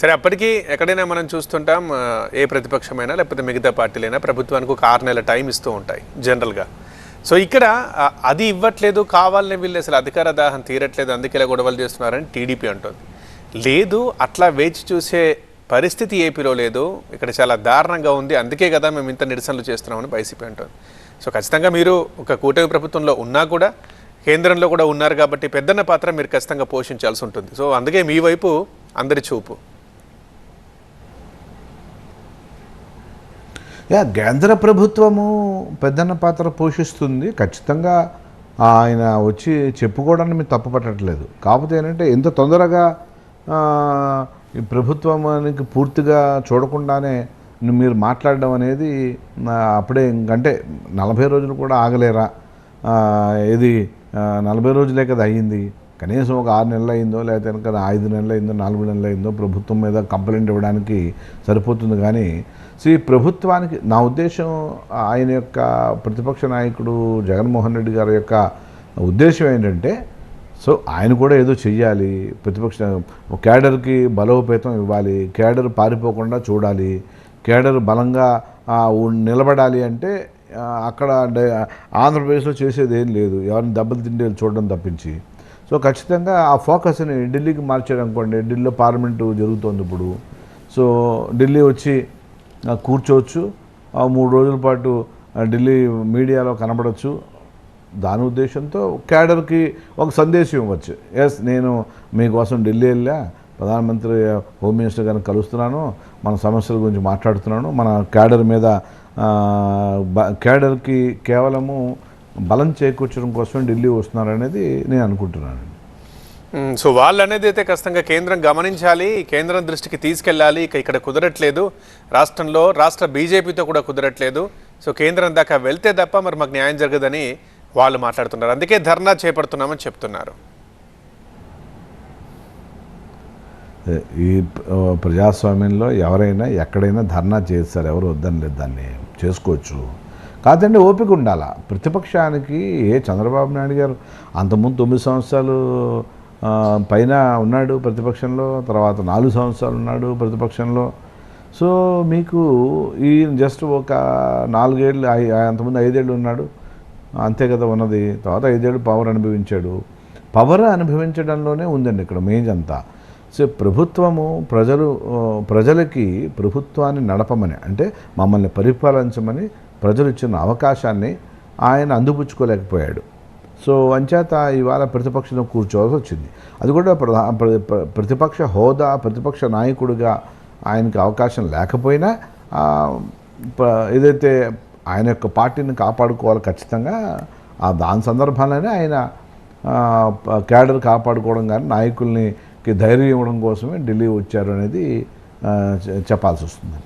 సరే అప్పటికీ ఎక్కడైనా మనం చూస్తుంటాం ఏ ప్రతిపక్షమైనా లేకపోతే మిగతా పార్టీలైనా ప్రభుత్వానికి ఒక ఆరు నెలల టైం ఇస్తూ ఉంటాయి జనరల్గా. సో ఇక్కడ అది ఇవ్వట్లేదు కావాలని వీళ్ళు అసలు అధికార దాహం తీరట్లేదు అందుకే ఇలా గొడవలు చేస్తున్నారని టీడీపీ అంటుంది. లేదు అట్లా వేచి చూసే పరిస్థితి ఏపీలో లేదు ఇక్కడ చాలా దారుణంగా ఉంది అందుకే కదా మేము ఇంత నిరసనలు చేస్తున్నామని వైసీపీ అంటుంది. సో ఖచ్చితంగా మీరు ఒక కూటమి ప్రభుత్వంలో ఉన్నా కూడా కేంద్రంలో కూడా ఉన్నారు కాబట్టి పెద్దన్న పాత్ర మీరు ఖచ్చితంగా పోషించాల్సి ఉంటుంది. సో అందుకే మీ వైపు అందరి చూపు. యా కేంద్ర ప్రభుత్వము పెద్దన్న పాత్ర పోషిస్తుంది. ఖచ్చితంగా ఆయన వచ్చి చెప్పుకోవడానికి మేము తప్పుపట్టట్లేదు. కాకపోతే ఏంటంటే ఎంత తొందరగా ఈ ప్రభుత్వానికి పూర్తిగా చూడకుండానే మీరు మాట్లాడడం అనేది అప్పుడే ఇంకంటే నలభై రోజులు కూడా ఆగలేరా? ఇది నలభై రోజులే కదా అయ్యింది. కనీసం ఒక ఆరు నెలలు అయిందో లేకపోతే కనుక ఐదు నెలలు అయిందో నాలుగు నెలలు అయిందో ప్రభుత్వం మీద కంప్లైంట్ ఇవ్వడానికి సరిపోతుంది. కానీ శ్రీ ప్రభుత్వానికి నా ఉద్దేశం ఆయన యొక్క ప్రతిపక్ష నాయకుడు జగన్మోహన్ రెడ్డి గారి యొక్క ఉద్దేశం ఏంటంటే సో ఆయన కూడా ఏదో చెయ్యాలి ప్రతిపక్ష క్యాడర్కి బలోపేతం ఇవ్వాలి క్యాడర్ పారిపోకుండా చూడాలి క్యాడర్ బలంగా నిలబడాలి అంటే అక్కడ ఆంధ్రప్రదేశ్లో చేసేది ఏం లేదు. ఎవరిని దెబ్బలు తిండి చూడడం తప్పించి. సో ఖచ్చితంగా ఆ ఫోకస్ని ఢిల్లీకి మార్చాడు అనుకోండి ఢిల్లీలో పార్లమెంటు జరుగుతోంది ఇప్పుడు. సో ఢిల్లీ వచ్చి కూర్చోవచ్చు ఆ మూడు రోజుల పాటు ఢిల్లీ మీడియాలో కనబడవచ్చు దాని ఉద్దేశంతో క్యాడర్కి ఒక సందేశం ఇవ్వచ్చు. ఎస్ నేను మీకోసం ఢిల్లీ వెళ్ళా ప్రధానమంత్రి హోమ్ మినిస్టర్ గారిని కలుస్తున్నాను మన సమస్యల గురించి మాట్లాడుతున్నాను మన క్యాడర్ మీద క్యాడర్కి కేవలము బలం చేకూర్చడం కోసం ఢిల్లీ వస్తున్నారనేది నేను అనుకుంటున్నాను. సో వాళ్ళు అనేది అయితే ఖచ్చితంగా కేంద్రం గమనించాలి కేంద్రం దృష్టికి తీసుకెళ్ళాలి ఇక ఇక్కడ కుదరట్లేదు. రాష్ట్రంలో రాష్ట్ర బీజేపీతో కూడా కుదరట్లేదు. సో కేంద్రం దాకా వెళ్తే తప్ప మరి మాకు న్యాయం జరగదని వాళ్ళు మాట్లాడుతున్నారు. అందుకే ధర్నా చేపడుతున్నామని చెప్తున్నారు. ఈ ప్రజాస్వామ్యంలో ఎవరైనా ఎక్కడైనా ధర్నా చేస్తారు ఎవరు వద్దని లేదు దాన్ని చేసుకోవచ్చు. కాదండి ఓపిక ఉండాల? ప్రతిపక్షానికి ఏ చంద్రబాబు నాయుడు గారు అంతకుముందు తొమ్మిది సంవత్సరాలు పైన ఉన్నాడు ప్రతిపక్షంలో తర్వాత నాలుగు సంవత్సరాలు ఉన్నాడు ప్రతిపక్షంలో. సో మీకు ఈ జస్ట్ ఒక నాలుగేళ్ళు అంతకుముందు ఐదేళ్ళు ఉన్నాడు. అంతే కదా ఉన్నది. తర్వాత ఐదేళ్ళు పవర్ అనుభవించాడు. పవర్ అనుభవించడంలోనే ఉందండి ఇక్కడ మేజ్ అంతా సో ప్రభుత్వము ప్రజలు ప్రజలకి ప్రభుత్వాన్ని నడపమని అంటే మమ్మల్ని పరిపాలించమని ప్రజలు ఇచ్చిన అవకాశాన్ని ఆయన అందిపుచ్చుకోలేకపోయాడు. సో అంచేత ఇవాళ ప్రతిపక్షంలో కూర్చోవాల్సి వచ్చింది. అది కూడా ప్రధా ప్రతిపక్ష హోదా ప్రతిపక్ష నాయకుడిగా ఆయనకి అవకాశం లేకపోయినా ఏదైతే ఆయన యొక్క పార్టీని కాపాడుకోవాలి ఖచ్చితంగా ఆ దాని సందర్భంలోనే ఆయన క్యాడర్ కాపాడుకోవడం కానీ నాయకుల్ని ధైర్యం ఇవ్వడం కోసమే ఢిల్లీ వచ్చారు అనేది చెప్పాల్సి వస్తుంది.